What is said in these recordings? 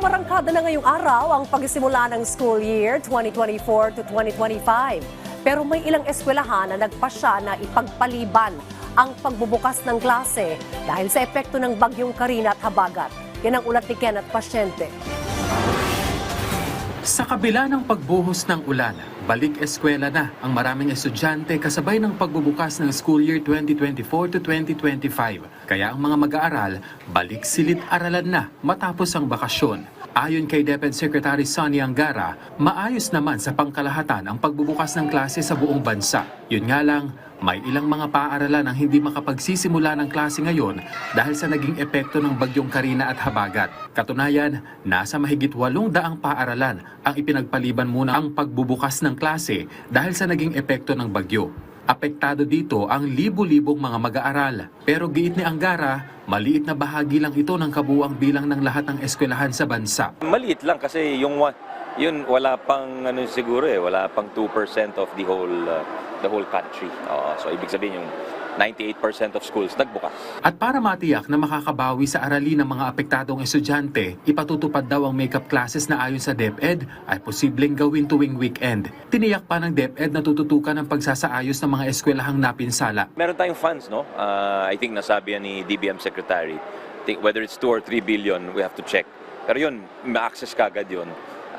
Umarangkada na ngayong araw ang pagsisimula ng school year 2024 to 2025. Pero may ilang eskwelahan na nagpasya na ipagpaliban ang pagbubukas ng klase dahil sa epekto ng bagyong Karina at Habagat. Yan ang ulat ni Ken at Pasyente. Sa kabila ng pagbuhos ng ulan, balik eskwela na ang maraming estudyante kasabay ng pagbubukas ng school year 2024 to 2025. Kaya ang mga mag-aaral, balik silid-aralan na matapos ang bakasyon. Ayon kay DepEd Secretary Sonny Angara, maayos naman sa pangkalahatan ang pagbubukas ng klase sa buong bansa. Yun nga lang, may ilang mga paaralan ang hindi makapagsisimula ng klase ngayon dahil sa naging epekto ng bagyong Karina at Habagat. Katunayan, nasa mahigit walong daang paaralan ang ipinagpaliban muna ang pagbubukas ng klase dahil sa naging epekto ng bagyo. Apektado dito ang libu-libong mga mag-aaral. Pero giit ni Angara, maliit na bahagi lang ito ng kabuang bilang ng lahat ng eskwelahan sa bansa. Maliit lang kasi yung yun wala pang ano siguro eh, wala pang 2% of the whole uh, the whole country. Oo, so ibig sabihin yung 98% of schools nagbukas. At para matiyak na makakabawi sa aralin ng mga apektadong estudyante, ipatutupad daw ang makeup classes na ayon sa DepEd ay posibleng gawin tuwing weekend. Tiniyak pa ng DepEd na tututukan ang pagsasaayos ng mga eskwelahang napinsala. Meron tayong funds, no? Uh, I think nasabi yan ni DBM Secretary. I think whether it's 2 or 3 billion, we have to check. Pero yun, ma-access kagad yun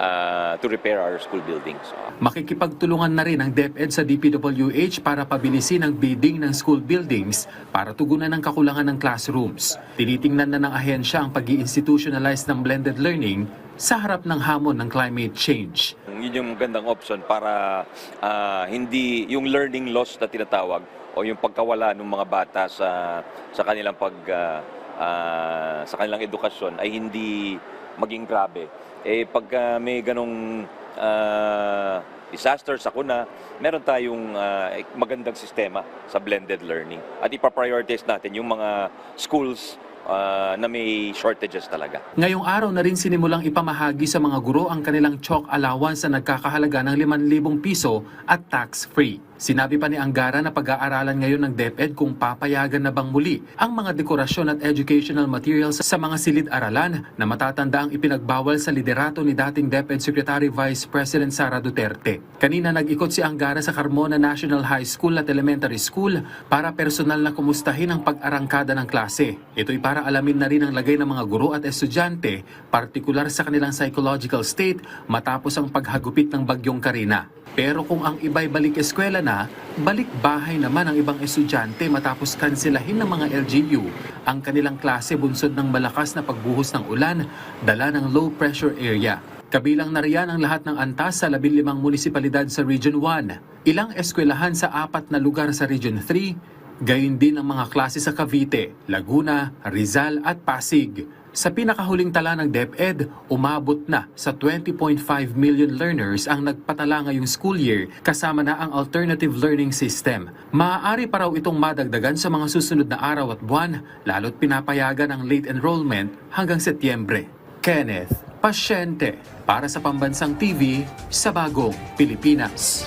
uh, to repair our school buildings. Makikipagtulungan na rin ang DepEd sa DPWH para pabilisin ang bidding ng school buildings para tugunan ang kakulangan ng classrooms. Tinitingnan na ng ahensya ang pag institutionalize ng blended learning sa harap ng hamon ng climate change. Yun yung magandang option para ah, hindi yung learning loss na tinatawag o yung pagkawala ng mga bata sa sa kanilang pag ah, ah, sa kanilang edukasyon ay hindi maging grabe. Eh pag ah, may ganong ah, disaster sa kuna, meron tayong ah, magandang sistema sa blended learning. At ipaprioritize natin yung mga schools ah, na may shortages talaga. Ngayong araw na rin sinimulang ipamahagi sa mga guro ang kanilang chalk allowance na nagkakahalaga ng 5,000 piso at tax-free. Sinabi pa ni Angara na pag-aaralan ngayon ng DepEd kung papayagan na bang muli ang mga dekorasyon at educational materials sa mga silid-aralan na matatanda ang ipinagbawal sa liderato ni dating DepEd Secretary Vice President Sara Duterte. Kanina nag-ikot si Angara sa Carmona National High School at Elementary School para personal na kumustahin ang pag-arangkada ng klase. Ito'y para alamin na rin ang lagay ng mga guro at estudyante, partikular sa kanilang psychological state matapos ang paghagupit ng bagyong Karina. Pero kung ang iba'y balik eskwela na, balik bahay naman ang ibang estudyante matapos kanselahin ng mga LGU ang kanilang klase bunsod ng malakas na pagbuhos ng ulan, dala ng low pressure area. Kabilang na riyan ang lahat ng antas sa 15 munisipalidad sa Region 1, ilang eskwelahan sa apat na lugar sa Region 3, gayon din ang mga klase sa Cavite, Laguna, Rizal at Pasig. Sa pinakahuling tala ng DepEd, umabot na sa 20.5 million learners ang nagpatala ngayong school year kasama na ang alternative learning system. Maaari pa raw itong madagdagan sa mga susunod na araw at buwan, lalo't pinapayagan ang late enrollment hanggang Setyembre. Kenneth, pasyente para sa Pambansang TV sa Bagong Pilipinas.